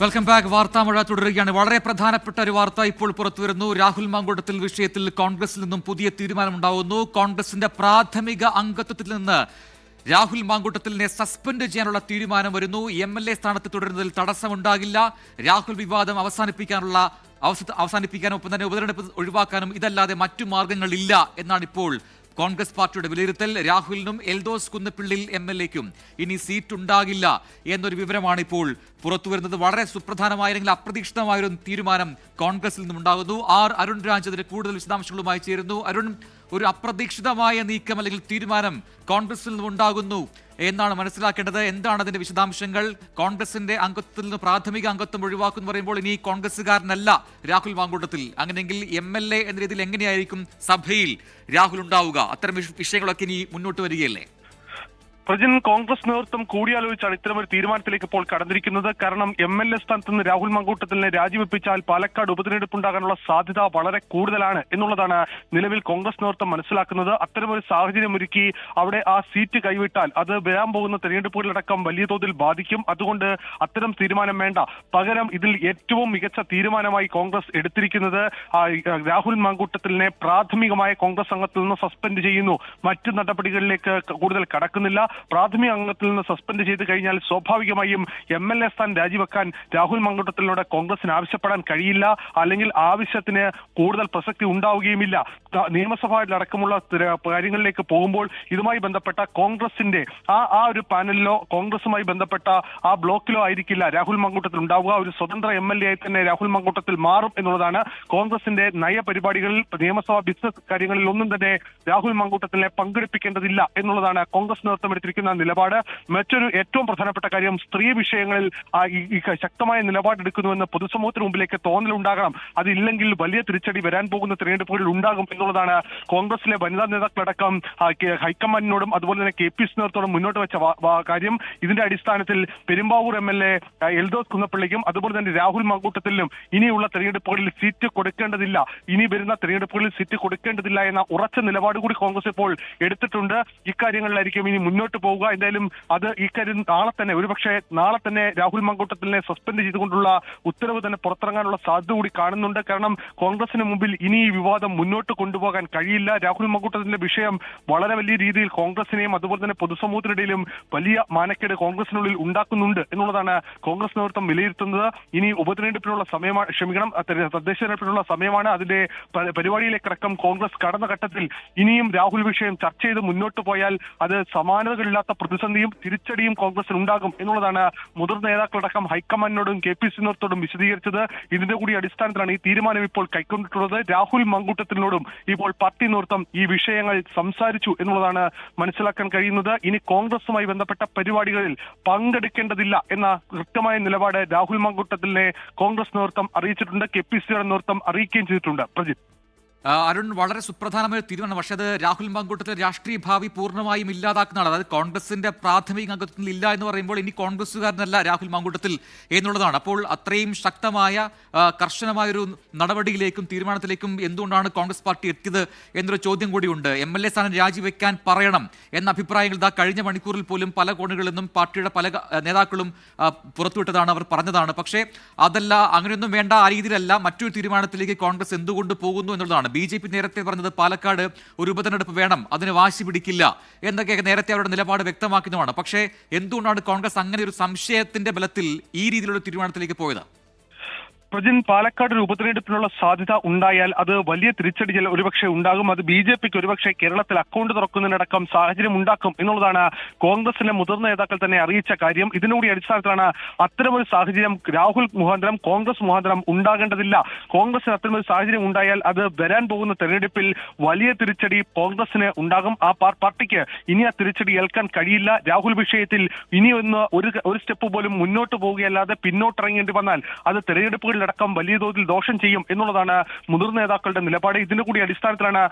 Welcome back വാർത്താമഴ തുടരുകയാണ്. വളരെ പ്രധാനപ്പെട്ട ഒരു വാർത്ത ഇപ്പോൾ പുറത്തു വരുന്നു രാഹുൽ മാങ്കൂട്ടത്തിൽ വിഷയത്തിൽ കോൺഗ്രസിൽ നിന്നും പുതിയ തീരുമാനമുണ്ടാവുന്നു. കോൺഗ്രസിന്റെ പ്രാഥമിക അംഗത്വത്തിൽ നിന്ന് രാഹുൽ മാങ്കൂട്ടത്തിലിനെ സസ്പെൻഡ് ചെയ്യാനുള്ള തീരുമാനം വരുന്നു. എം എൽ എ സ്ഥാനത്ത് തുടരുന്നതിൽ തടസ്സമുണ്ടാകില്ല. രാഹുൽ വിവാദം അവസാനിപ്പിക്കാനുള്ള അവസ- അവസാനിപ്പിക്കാനും ഒപ്പം തന്നെ ഉപതെരഞ്ഞെടുപ്പ് ഒഴിവാക്കാനും ഇതല്ലാതെ മറ്റു മാർഗങ്ങളില്ല എന്നാണ് ഇപ്പോൾ കോൺഗ്രസ് പാർട്ടിയുടെ വിലയിരുത്തൽ രാഹുലിനും എൽദോസ് കുന്നപ്പിള്ളിൽ എം എൽ എക്കും ഇനി സീറ്റ് ഉണ്ടാകില്ല എന്നൊരു വിവരമാണ് ഇപ്പോൾ പുറത്തുവരുന്നത്. വളരെ സുപ്രധാനമായ അല്ലെങ്കിൽ അപ്രതീക്ഷിതമായ ഒരു തീരുമാനം കോൺഗ്രസിൽ നിന്നും ഉണ്ടാകുന്നു ആർ അരുൺ രാജ് അതിന്റെ കൂടുതൽ വിശദാംശങ്ങളുമായി ചേരുന്നു. അരുൺ ഒരു അപ്രതീക്ഷിതമായ നീക്കം അല്ലെങ്കിൽ തീരുമാനം കോൺഗ്രസിൽ നിന്നും ഉണ്ടാകുന്നു എന്നാണ് മനസ്സിലാക്കേണ്ടത്. എന്താണ് അതിന്റെ വിശദാംശങ്ങൾ? കോൺഗ്രസിന്റെ അംഗത്വത്തിൽ നിന്ന് പ്രാഥമിക അംഗത്വം ഒഴിവാക്കുന്നു പറയുമ്പോൾ ഇനി കോൺഗ്രസ്സുകാരനല്ല രാഹുൽ മാങ്കൂട്ടത്തിൽ. അങ്ങനെയെങ്കിൽ എം എൽ എ എന്ന രീതിയിൽ എങ്ങനെയായിരിക്കും സഭയിൽ രാഹുൽ ഉണ്ടാവുക? അത്തരം വിഷയങ്ങളൊക്കെ ഇനി മുന്നോട്ട് വരികയല്ലേ? പ്രജൻ കോൺഗ്രസ് നേതൃത്വം കൂടിയാലോചിച്ചാണ് ഇത്തരമൊരു തീരുമാനത്തിലേക്ക് ഇപ്പോൾ കടന്നിരിക്കുന്നത്. കാരണം എം എൽ എ സ്ഥാനത്ത് നിന്ന് രാഹുൽ മങ്കൂട്ടത്തിനെ രാജിവെപ്പിച്ചാൽ പാലക്കാട് ഉപതെരഞ്ഞെടുപ്പ് ഉണ്ടാകാനുള്ള സാധ്യത വളരെ കൂടുതലാണ് എന്നുള്ളതാണ് നിലവിൽ കോൺഗ്രസ് നേതൃത്വം മനസ്സിലാക്കുന്നത്. അത്തരമൊരു സാഹചര്യം ഒരുക്കി അവിടെ ആ സീറ്റ് കൈവിട്ടാൽ അത് വരാൻ പോകുന്ന തെരഞ്ഞെടുപ്പുകളിലടക്കം വലിയ തോതിൽ ബാധിക്കും. അതുകൊണ്ട് അത്തരം തീരുമാനം വേണ്ട. പകരം ഇതിൽ ഏറ്റവും മികച്ച തീരുമാനമായി കോൺഗ്രസ് എടുത്തിരിക്കുന്നത് രാഹുൽ മങ്കൂട്ടത്തിനെ പ്രാഥമികമായ കോൺഗ്രസ് അംഗത്തിൽ നിന്ന് സസ്പെൻഡ് ചെയ്യുന്നു. മറ്റ് നടപടികളിലേക്ക് കൂടുതൽ കടക്കുന്നില്ല. പ്രാഥമിക അംഗത്തിൽ നിന്ന് സസ്പെൻഡ് ചെയ്ത് കഴിഞ്ഞാൽ സ്വാഭാവികമായും എം എൽ എ സ്ഥാനം രാജിവെക്കാൻ രാഹുൽ മങ്കുട്ടത്തിലൂടെ കോൺഗ്രസിന് ആവശ്യപ്പെടാൻ കഴിയില്ല. അല്ലെങ്കിൽ ആവശ്യത്തിന് കൂടുതൽ പ്രസക്തി ഉണ്ടാവുകയുമില്ല. നിയമസഭയിലടക്കമുള്ള കാര്യങ്ങളിലേക്ക് പോകുമ്പോൾ ഇതുമായി ബന്ധപ്പെട്ട കോൺഗ്രസിന്റെ ആ ആ ഒരു പാനലിലോ കോൺഗ്രസുമായി ബന്ധപ്പെട്ട ആ ബ്ലോക്കിലോ ആയിരിക്കില്ല രാഹുൽ മങ്കൂട്ടത്തിൽ ഉണ്ടാവുക. ഒരു സ്വതന്ത്ര എം എൽ എ ആയി തന്നെ രാഹുൽ മങ്കൂട്ടത്തിൽ മാറും എന്നുള്ളതാണ് കോൺഗ്രസിന്റെ നയപരിപാടികളിൽ നിയമസഭാ ബിസിനസ് കാര്യങ്ങളിൽ ഒന്നും തന്നെ രാഹുൽ മങ്കൂട്ടത്തിനെ പങ്കെടുപ്പിക്കേണ്ടതില്ല എന്നുള്ളതാണ് കോൺഗ്രസ് നേതൃത്വം എടുത്തിരിക്കുന്ന നിലപാട്. മറ്റൊരു ഏറ്റവും പ്രധാനപ്പെട്ട കാര്യം സ്ത്രീ വിഷയങ്ങളിൽ ശക്തമായ നിലപാടെടുക്കുന്നുവെന്ന് പൊതുസമൂഹത്തിന് മുമ്പിലേക്ക് തോന്നലുണ്ടാകണം. അതില്ലെങ്കിൽ വലിയ തിരിച്ചടി വരാൻ പോകുന്ന തിരഞ്ഞെടുപ്പുകളിൽ ഉണ്ടാകും എന്നുള്ളതാണ് കോൺഗ്രസിലെ വനിതാ നേതാക്കളടക്കം ഹൈക്കമാൻഡിനോടും അതുപോലെ തന്നെ കെ പി സി നേതൃത്വത്തോടും മുന്നോട്ട് വെച്ച കാര്യം. ഇതിന്റെ അടിസ്ഥാനത്തിൽ Perumbavoor M L A Eldhose കുന്നപ്പള്ളിക്കും അതുപോലെ തന്നെ രാഹുൽ മങ്കൂട്ടത്തിലും ഇനിയുള്ള തെരഞ്ഞെടുപ്പുകളിൽ സീറ്റ് കൊടുക്കേണ്ടതില്ല. ഇനി വരുന്ന തെരഞ്ഞെടുപ്പുകളിൽ സീറ്റ് കൊടുക്കേണ്ടതില്ല എന്ന ഉറച്ച നിലപാട് കൂടി കോൺഗ്രസ് ഇപ്പോൾ എടുത്തിട്ടുണ്ട്. ഇക്കാര്യങ്ങളിലായിരിക്കും ഇനി മുന്നോട്ട് പോവുക എന്തായാലും അത് ഇക്കാര്യം നാളെ തന്നെ ഒരുപക്ഷെ നാളെ തന്നെ രാഹുൽ മങ്കൂട്ടത്തിനെ സസ്പെൻഡ് ചെയ്തുകൊണ്ടുള്ള ഉത്തരവ് തന്നെ പുറത്തിറങ്ങാനുള്ള സാധ്യത കൂടി കാണുന്നുണ്ട്. കാരണം കോൺഗ്രസിന് മുമ്പിൽ ഇനി ഈ വിവാദം മുന്നോട്ട് കൊണ്ടുപോകാൻ കഴിയില്ല. രാഹുൽ മങ്കൂട്ടത്തിന്റെ വിഷയം വളരെ വലിയ രീതിയിൽ കോൺഗ്രസിനെയും അതുപോലെ തന്നെ പൊതുസമൂഹത്തിനിടയിലും വലിയ മാനക്കേട് കോൺഗ്രസിനുള്ളിൽ ഉണ്ടാക്കുന്നുണ്ട് എന്നുള്ളതാണ് കോൺഗ്രസ് നേതൃത്വം വിലയിരുത്തുന്നത്. ഇനി ഉപതെരഞ്ഞെടുപ്പിനുള്ള സമയമാണ് ക്ഷമിക്കണം തദ്ദേശ തെരഞ്ഞെടുപ്പിനുള്ള സമയമാണ്. അതിന്റെ പരിപാടിയിലേക്ക് പരിപാടിയിലേക്കടക്കം കോൺഗ്രസ് കടന്ന ഘട്ടത്തിൽ ഇനിയും രാഹുൽ വിഷയം ചർച്ച ചെയ്ത് മുന്നോട്ട് പോയാൽ അത് സമാനതകളില്ലാത്ത പ്രതിസന്ധിയും തിരിച്ചടിയും കോൺഗ്രസിൽ ഉണ്ടാകും എന്നുള്ളതാണ് മുതിർന്ന നേതാക്കളടക്കം ഹൈക്കമാൻഡിനോടും കെ പി സി നേതൃത്വത്തോടും വിശദീകരിച്ചത്. ഇതിന്റെ കൂടി അടിസ്ഥാനത്തിലാണ് ഈ തീരുമാനം ഇപ്പോൾ കൈക്കൊണ്ടിട്ടുള്ളത്. രാഹുൽ മങ്കൂട്ടത്തിനോടും ഇപ്പോൾ പാർട്ടി നേതൃത്വം ഈ വിഷയങ്ങൾ സംസാരിച്ചു എന്നുള്ളതാണ് മനസ്സിലാക്കാൻ കഴിയുന്നത്. ഇനി കോൺഗ്രസുമായി ബന്ധപ്പെട്ട പരിപാടികളിൽ പങ്കെടുക്കേണ്ടതില്ല എന്ന കൃത്യമായ നിലപാട് രാഹുൽ മങ്കൂട്ടത്തിനെ കോൺഗ്രസ് നേതൃത്വം അറിയിച്ചിട്ടുണ്ട്. കെ പി സിയുടെ നേതൃത്വം അറിയിക്കുകയും ചെയ്തിട്ടുണ്ട്. പ്രജിത്ത് അരുൺ വളരെ സുപ്രധാനമായ തീരുമാനം പക്ഷേ അത് രാഹുൽ മങ്കൂട്ടത്തിലെ രാഷ്ട്രീയ ഭാവി പൂർണമായും ഇല്ലാതാക്കുന്നതാണ്. അതായത് കോൺഗ്രസിന്റെ പ്രാഥമിക അംഗത്വത്തിൽ ഇല്ല എന്ന് പറയുമ്പോൾ ഇനി കോൺഗ്രസ്സുകാരനല്ല രാഹുൽ മങ്കൂട്ടത്തിൽ എന്നുള്ളതാണ്. അപ്പോൾ അത്രയും ശക്തമായ കർശനമായ ഒരു നടപടിയിലേക്കും തീരുമാനത്തിലേക്കും എന്തുകൊണ്ടാണ് കോൺഗ്രസ് പാർട്ടി എത്തിയത് എന്നൊരു ചോദ്യം കൂടിയുണ്ട്. എം എൽ എ സ്ഥാനം രാജിവെക്കാൻ പറയണം എന്ന അഭിപ്രായങ്ങൾ ഇതാ കഴിഞ്ഞ മണിക്കൂറിൽ പോലും പല കോണുകളിൽ നിന്നും പാർട്ടിയുടെ പല നേതാക്കളും പുറത്തുവിട്ടതാണ് അവർ പറഞ്ഞതാണ്. പക്ഷേ അതല്ല അങ്ങനെയൊന്നും വേണ്ട ആ രീതിയിലല്ല മറ്റൊരു തീരുമാനത്തിലേക്ക് കോൺഗ്രസ് എന്തുകൊണ്ട് പോകുന്നു എന്നുള്ളതാണ്. ബി ജെ പി നേരത്തെ പറഞ്ഞത് പാലക്കാട് ഒരു ഉപതെരഞ്ഞെടുപ്പ് വേണം അതിന് വാശി പിടിക്കില്ല എന്നൊക്കെ നേരത്തെ അവരുടെ നിലപാട് വ്യക്തമാക്കുന്നതാണ്. പക്ഷേ എന്തുകൊണ്ടാണ് കോൺഗ്രസ് അങ്ങനെ ഒരു സംശയത്തിന്റെ ബലത്തിൽ ഈ രീതിയിലുള്ള തീരുമാനത്തിലേക്ക് പോയത്? പ്രജിൻ പാലക്കാട് ഒരു ഉപതെരഞ്ഞെടുപ്പിനുള്ള സാധ്യത ഉണ്ടായാൽ അത് വലിയ തിരിച്ചടി ചില ഒരുപക്ഷെ ഉണ്ടാകും. അത് ബി ജെ പിക്ക് ഒരുപക്ഷെ കേരളത്തിൽ അക്കൗണ്ട് തുറക്കുന്നതിനടക്കം സാഹചര്യം ഉണ്ടാക്കും എന്നുള്ളതാണ് കോൺഗ്രസിന്റെ മുതിർന്ന നേതാക്കൾ തന്നെ അറിയിച്ച കാര്യം. ഇതിനുകൂടി അടിസ്ഥാനത്തിലാണ് അത്തരമൊരു സാഹചര്യം രാഹുൽ മുഖാന്തരം കോൺഗ്രസ് മുഖാന്തരം ഉണ്ടാകേണ്ടതില്ല. കോൺഗ്രസിന് അത്തരമൊരു സാഹചര്യം ഉണ്ടായാൽ അത് വരാൻ പോകുന്ന തെരഞ്ഞെടുപ്പിൽ വലിയ തിരിച്ചടി കോൺഗ്രസിന് ഉണ്ടാകും. ആ പാർട്ടിക്ക് ഇനി ആ തിരിച്ചടി ഏൽക്കാൻ കഴിയില്ല. രാഹുൽ വിഷയത്തിൽ ഇനി ഒന്ന് ഒരു ഒരു സ്റ്റെപ്പ് പോലും മുന്നോട്ട് പോവുകയല്ലാതെ പിന്നോട്ടിറങ്ങേണ്ടി വന്നാൽ അത് തെരഞ്ഞെടുപ്പുകളിൽ സ്ഥാനാർത്ഥികളിലടക്കം വലിയ തോതിൽ ദോഷം ചെയ്യും എന്നുള്ളതാണ് മുതിർന്ന നേതാക്കളുടെ നിലപാട്. ഇതിന്റെ കൂടി അടിസ്ഥാനത്തിലാണ്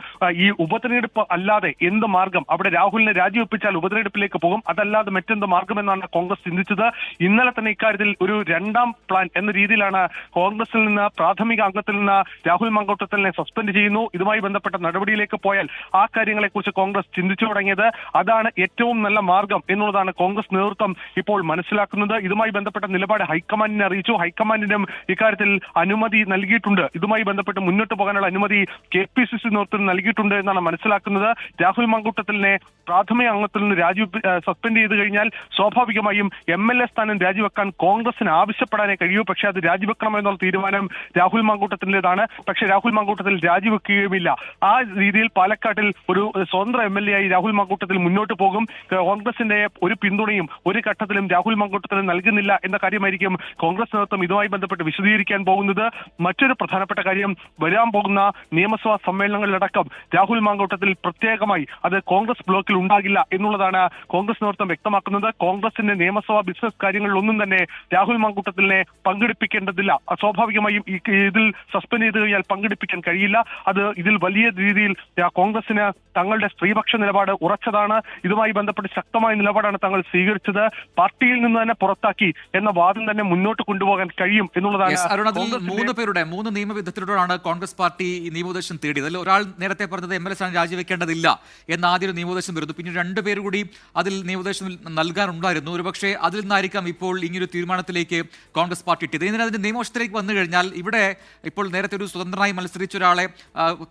ഈ ഉപതെരഞ്ഞെടുപ്പ് അല്ലാതെ എന്ത് മാർഗം? അവിടെ രാഹുലിനെ രാജിവെപ്പിച്ചാൽ ഉപതെരഞ്ഞെടുപ്പിലേക്ക് പോകും. അതല്ലാതെ മറ്റെന്ത് മാർഗമെന്നാണ് കോൺഗ്രസ് ചിന്തിച്ചത്. ഇന്നലെ തന്നെ ഇക്കാര്യത്തിൽ ഒരു രണ്ടാം പ്ലാൻ എന്ന രീതിയിലാണ് കോൺഗ്രസിൽ നിന്ന് പ്രാഥമിക അംഗത്തിൽ നിന്ന് രാഹുൽ മങ്കോട്ടത്തലിനെ സസ്പെൻഡ് ചെയ്യുന്നു. ഇതുമായി ബന്ധപ്പെട്ട നടപടിയിലേക്ക് പോയാൽ ആ കാര്യങ്ങളെക്കുറിച്ച് കോൺഗ്രസ് ചിന്തിച്ചു തുടങ്ങിയത് അതാണ് ഏറ്റവും നല്ല മാർഗം എന്നുള്ളതാണ് കോൺഗ്രസ് നേതൃത്വം ഇപ്പോൾ മനസ്സിലാക്കുന്നത്. ഇതുമായി ബന്ധപ്പെട്ട നിലപാട് ഹൈക്കമാൻഡിനെ അറിയിച്ചു. ഹൈക്കമാൻഡിനും ഇക്കാര്യത്തിൽ അനുമതി നൽകിയിട്ടുണ്ട്. ഇതുമായി ബന്ധപ്പെട്ട് മുന്നോട്ട് പോകാനുള്ള അനുമതി കെ പി സി സി നേതൃത്വം നൽകിയിട്ടുണ്ട് എന്നാണ് മനസ്സിലാക്കുന്നത്. രാഹുൽ മങ്കൂട്ടത്തിലിനെ പ്രാഥമിക അംഗത്തിൽ നിന്ന് രാജി സസ്പെൻഡ് ചെയ്ത് കഴിഞ്ഞാൽ സ്വാഭാവികമായും എം എൽ എ സ്ഥാനം രാജിവെക്കാൻ കോൺഗ്രസിന് ആവശ്യപ്പെടാനേ കഴിയൂ. പക്ഷേ അത് രാജിവെക്കണമെന്നുള്ള തീരുമാനം രാഹുൽ മങ്കൂട്ടത്തിന്റെതാണ്. പക്ഷേ രാഹുൽ മങ്കൂട്ടത്തിൽ രാജിവെക്കുകയുമില്ല. ആ രീതിയിൽ പാലക്കാട്ടിൽ ഒരു സ്വതന്ത്ര എം എൽ എ ആയി രാഹുൽ മങ്കൂട്ടത്തിൽ മുന്നോട്ട് പോകും. കോൺഗ്രസിന്റെ ഒരു പിന്തുണയും ഒരു ഘട്ടത്തിലും രാഹുൽ മങ്കൂട്ടത്തിന് നൽകുന്നില്ല എന്ന കാര്യമായിരിക്കും കോൺഗ്രസ് നേതൃത്വം ഇതുമായി ബന്ധപ്പെട്ട് വിശദീകരിക്കാൻ പോകുന്നത്. മറ്റൊരു പ്രധാനപ്പെട്ട കാര്യം വരാൻ പോകുന്ന നിയമസഭാ സമ്മേളനങ്ങളിലടക്കം രാഹുൽ മാങ്കോട്ടത്തിൽ പ്രത്യേകമായി അത് കോൺഗ്രസ് ബ്ലോക്കിൽ ഉണ്ടാകില്ല എന്നുള്ളതാണ് കോൺഗ്രസ് നേതൃത്വം വ്യക്തമാക്കുന്നത്. കോൺഗ്രസിന്റെ നിയമസഭാ ബിസിനസ് കാര്യങ്ങളിലൊന്നും തന്നെ രാഹുൽ മാങ്കൂട്ടത്തിനെ പങ്കെടുപ്പിക്കേണ്ടതില്ല. സ്വാഭാവികമായും ഇതിൽ സസ്പെൻഡ് ചെയ്ത് കഴിഞ്ഞാൽ പങ്കെടുപ്പിക്കാൻ കഴിയില്ല. അത് ഇതിൽ വലിയ രീതിയിൽ കോൺഗ്രസിന് തങ്ങളുടെ സ്ത്രീപക്ഷ നിലപാട് ഉറച്ചതാണ്. ഇതുമായി ബന്ധപ്പെട്ട് ശക്തമായ നിലപാടാണ് തങ്ങൾ സ്വീകരിച്ചത്. പാർട്ടിയിൽ നിന്ന് തന്നെ പുറത്താക്കി എന്ന വാദം തന്നെ മുന്നോട്ട് കൊണ്ടുപോകാൻ കഴിയും എന്നുള്ളതാണ് കോൺഗ്രസിന്റെ- മൂന്ന് പേരുടെ മൂന്ന് നിയമവിദഗ്ധരോടാണ് കോൺഗ്രസ് പാർട്ടി നിയമോപദേശം തേടിയത്. അതിൽ ഒരാൾ നേരത്തെ പറഞ്ഞത് എം എൽ എ സ്ഥാനം രാജിവെക്കേണ്ടതില്ല എന്ന ആദ്യം ഒരു നിയമോപദേശം വരുന്നു. പിന്നീട് രണ്ട് പേര് കൂടി അതിൽ നിയമോപദേശം നൽകാനുണ്ടായിരുന്നു. ഒരുപക്ഷെ അതിൽ നിന്നായിരിക്കാം ഇപ്പോൾ ഇങ്ങനൊരു തീരുമാനത്തിലേക്ക് കോൺഗ്രസ് പാർട്ടി ഇട്ടിയത് ഇതിന് അതിന്റെ നിയമവശത്തിലേക്ക് വന്നു കഴിഞ്ഞാൽ ഇവിടെ ഇപ്പോൾ നേരത്തെ ഒരു സ്വതന്ത്രനായി മത്സരിച്ച ഒരാളെ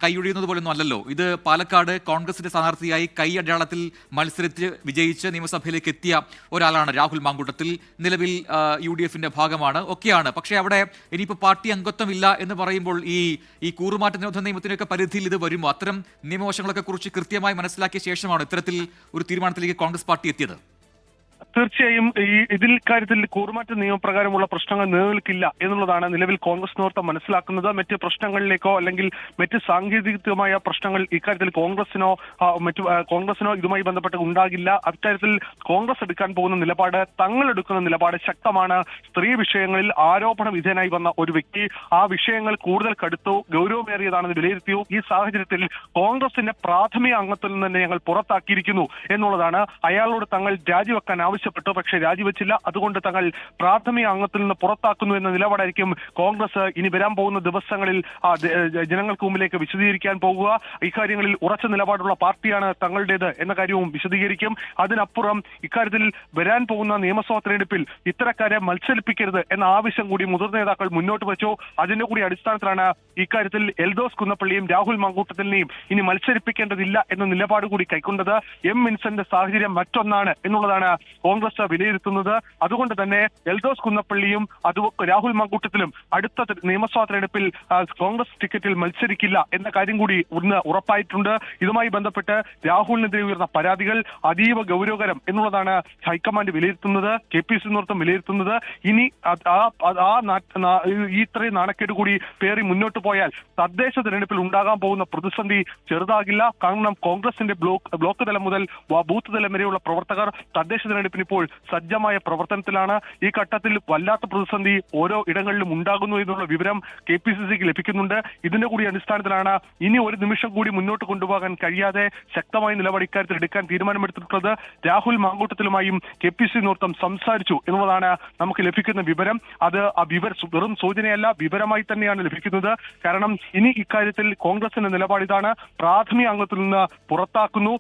കൈയൊഴിയുന്നത് പോലൊന്നും അല്ലല്ലോ. ഇത് പാലക്കാട് കോൺഗ്രസിന്റെ സ്ഥാനാർത്ഥിയായി കൈ അടയാളത്തിൽ മത്സരിച്ച് വിജയിച്ച് നിയമസഭയിലേക്ക് എത്തിയ ഒരാളാണ് രാഹുൽ മാങ്കൂട്ടത്തിൽ. നിലവിൽ യു ഡി എഫിന്റെ ഭാഗമാണ്. ഒക്കെയാണ്. പക്ഷേ അവിടെ ഇനിയിപ്പോൾ പാർട്ടി അംഗത്വമില്ല എന്ന് പറയുമ്പോൾ ഈ ഈ കൂറുമാറ്റ നിരോധന നിയമത്തിനൊക്കെ പരിധിയിൽ ഇത് വരുമോ അത്തരം നിയമവശങ്ങളൊക്കെ കുറിച്ച് കൃത്യമായി മനസ്സിലാക്കിയ ശേഷമാണ് ഇത്തരത്തിൽ ഒരു തീരുമാനത്തിലേക്ക് കോൺഗ്രസ് പാർട്ടി എത്തിയത്. തീർച്ചയായും ഈ ഇതിൽ കാര്യത്തിൽ കൂറുമാറ്റ നിയമപ്രകാരമുള്ള പ്രശ്നങ്ങൾ നിലനിൽക്കില്ല എന്നുള്ളതാണ് നിലവിൽ കോൺഗ്രസ് നേതൃത്വം മനസ്സിലാക്കുന്നത്. മറ്റ് പ്രശ്നങ്ങളിലേക്കോ അല്ലെങ്കിൽ മറ്റ് സാങ്കേതികമായ പ്രശ്നങ്ങൾ ഇക്കാര്യത്തിൽ കോൺഗ്രസിനോ മറ്റു കോൺഗ്രസിനോ ഇതുമായി ബന്ധപ്പെട്ട് ഉണ്ടാകില്ല. അക്കാര്യത്തിൽ കോൺഗ്രസ് എടുക്കാൻ പോകുന്ന നിലപാട് തങ്ങൾ എടുക്കുന്ന നിലപാട് ശക്തമാണ്. സ്ത്രീ വിഷയങ്ങളിൽ ആരോപണ വിധേയനായി വന്ന ഒരു വ്യക്തി ആ വിഷയങ്ങൾ കൂടുതൽ കടുത്തു ഗൗരവമേറിയതാണെന്ന് വിലയിരുത്തിയു. ഈ സാഹചര്യത്തിൽ കോൺഗ്രസിന്റെ പ്രാഥമിക അംഗത്തിൽ നിന്ന് തന്നെ ഞങ്ങൾ പുറത്താക്കിയിരിക്കുന്നു എന്നുള്ളതാണ് അയാളോട് തങ്ങൾ രാജിവെക്കാൻ ആവശ്യപ്പെട്ടു പക്ഷേ രാജിവെച്ചില്ല. അതുകൊണ്ട് തങ്ങൾ പ്രാഥമിക അംഗത്തിൽ നിന്ന് പുറത്താക്കുന്നു എന്ന നിലപാടായിരിക്കും കോൺഗ്രസ്. ഇനി വരാൻ പോകുന്ന ദിവസങ്ങളിൽ ജനങ്ങൾക്ക് മുമ്പിലേക്ക് വിശദീകരിക്കാൻ പോകുക. ഇക്കാര്യങ്ങളിൽ ഉറച്ച നിലപാടുള്ള പാർട്ടിയാണ് തങ്ങളുടേത് എന്ന കാര്യവും വിശദീകരിക്കും. അതിനപ്പുറം ഇക്കാര്യത്തിൽ വരാൻ പോകുന്ന നിയമസഭാ തെരഞ്ഞെടുപ്പിൽ ഇത്തരക്കാരെ മത്സരിപ്പിക്കരുത് എന്ന ആവശ്യം കൂടി മുതിർന്ന നേതാക്കൾ മുന്നോട്ട് വെച്ചു. അതിന്റെ കൂടി അടിസ്ഥാനത്തിലാണ് ഇക്കാര്യത്തിൽ എൽദോസ് കുന്നപ്പള്ളിയും രാഹുൽ മങ്കൂട്ടത്തിനെയും ഇനി മത്സരിപ്പിക്കേണ്ടതില്ല എന്ന നിലപാട് കൂടി കൈക്കൊണ്ടത്. എം വിൻസന്റെ സാഹചര്യം മറ്റൊന്നാണ് എന്നുള്ളതാണ് കോൺഗ്രസ് വിലയിരുത്തുന്നത് അതുകൊണ്ട് തന്നെ എൽദോസ് കുന്നപ്പള്ളിയും അത് രാഹുൽ മങ്കൂട്ടത്തിലും അടുത്ത നിയമസഭാ തെരഞ്ഞെടുപ്പിൽ കോൺഗ്രസ് ടിക്കറ്റിൽ മത്സരിക്കില്ല എന്ന കാര്യം കൂടി ഇന്ന് ഉറപ്പായിട്ടുണ്ട്. ഇതുമായി ബന്ധപ്പെട്ട് രാഹുലിനെതിരെ ഉയർന്ന പരാതികൾ അതീവ ഗൗരവകരം എന്നുള്ളതാണ് ഹൈക്കമാൻഡ് വിലയിരുത്തുന്നത് കെ പി സി നേതൃത്വം വിലയിരുത്തുന്നത്. ഇനി ആ- ഈ ഇത്രയും നാണക്കേട് കൂടി പേറി മുന്നോട്ട് പോയാൽ തദ്ദേശ തെരഞ്ഞെടുപ്പിൽ ഉണ്ടാകാൻ പോകുന്ന പ്രതിസന്ധി ചെറുതാകില്ല. കാരണം കോൺഗ്രസിന്റെ ബ്ലോക്ക് ബ്ലോക്ക് തലം മുതൽ ബൂത്ത് തലം വരെയുള്ള പ്രവർത്തകർ തദ്ദേശ തെരഞ്ഞെടുപ്പിന് ഇപ്പോൾ സജ്ജമായ പ്രവർത്തനത്തിലാണ് ഈ ഘട്ടത്തിൽ വല്ലാത്ത പ്രതിസന്ധി ഓരോ ഇടങ്ങളിലും ഉണ്ടാകുന്നു എന്നുള്ള വിവരം കെ പി സി സിക്ക് ലഭിക്കുന്നുണ്ട്. ഇതിന്റെ കൂടി അടിസ്ഥാനത്തിലാണ് ഇനി ഒരു നിമിഷം കൂടി മുന്നോട്ട് കൊണ്ടുപോകാൻ കഴിയാതെ ശക്തമായ നിലപാട് ഇക്കാര്യത്തിൽ എടുക്കാൻ തീരുമാനമെടുത്തിട്ടുള്ളത്. രാഹുൽ മാങ്കൂട്ടത്തിലുമായും കെ പി സി നേതൃത്വം സംസാരിച്ചു എന്നുള്ളതാണ് നമുക്ക് ലഭിക്കുന്ന വിവരം. അത് ആ വിവര വെറും സൂചനയല്ല വിവരമായി തന്നെയാണ് ലഭിക്കുന്നത്. കാരണം ഇനി ഇക്കാര്യത്തിൽ കോൺഗ്രസിന്റെ നിലപാട് ഇതാണ്. പ്രാഥമിക അംഗത്തിൽ നിന്ന് പുറത്താക്കുന്നു.